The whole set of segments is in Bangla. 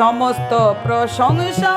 সমস্ত প্রশংসা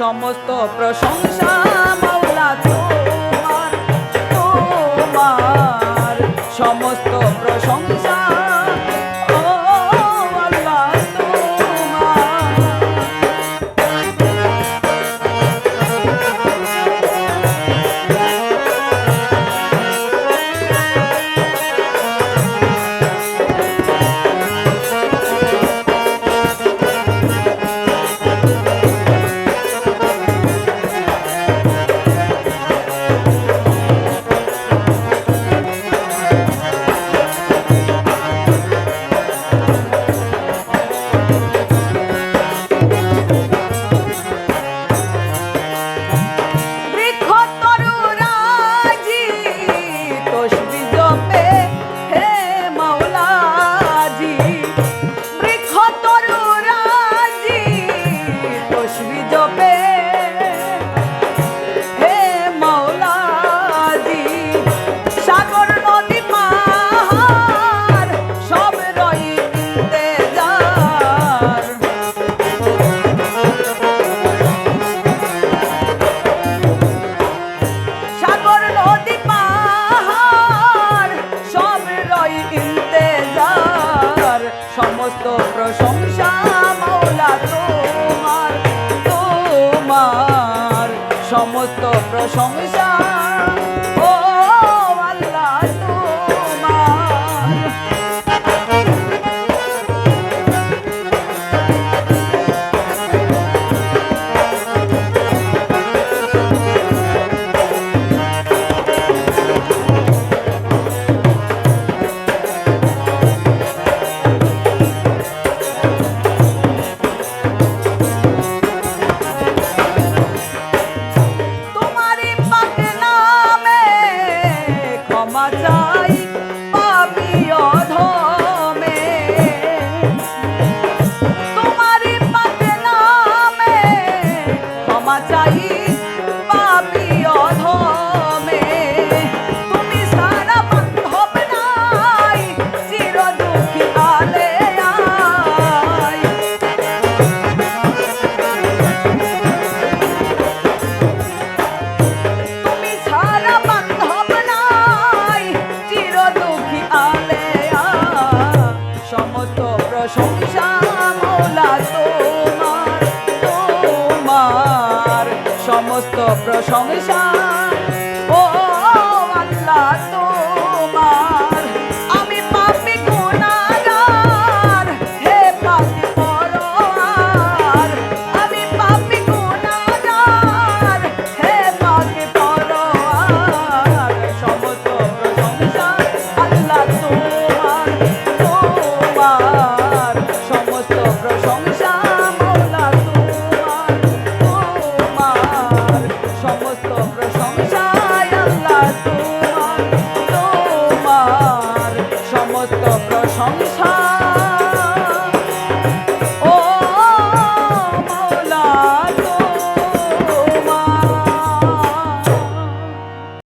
সমস্ত প্রশংসা মাওলা তোমার তোমার সমস্ত প্রশংসা we don't তোমার সমস্ত প্রশংসা। সমস্ত প্রশংসা ও আল্লাহ তোমার, আমি পাপি গুণাগার হে পাপি পরোয়ার, আমি পাপি গুণাগার হে পাপি পরোয়ার।